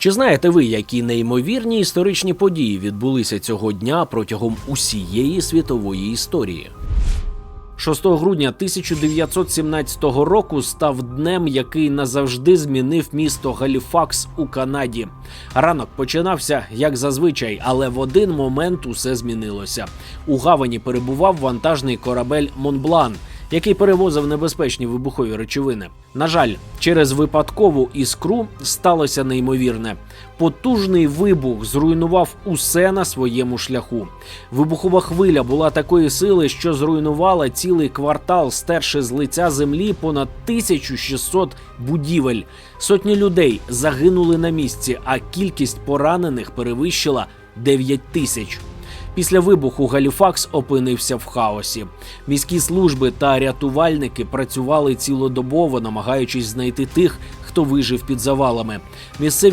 Чи знаєте ви, які неймовірні історичні події відбулися цього дня протягом усієї світової історії? 6 грудня 1917 року став днем, який назавжди змінив місто Галіфакс у Канаді. Ранок починався як зазвичай, але в один момент усе змінилося. У гавані перебував вантажний корабель Монблан, який перевозив небезпечні вибухові речовини. На жаль, через випадкову іскру сталося неймовірне. Потужний вибух зруйнував усе на своєму шляху. Вибухова хвиля була такої сили, що зруйнувала цілий квартал, стерши з лиця землі понад 1600 будівель. Сотні людей загинули на місці, а кількість поранених перевищила 9 тисяч. Після вибуху Галіфакс опинився в хаосі. Міські служби та рятувальники працювали цілодобово, намагаючись знайти тих, хто вижив під завалами. Місцеві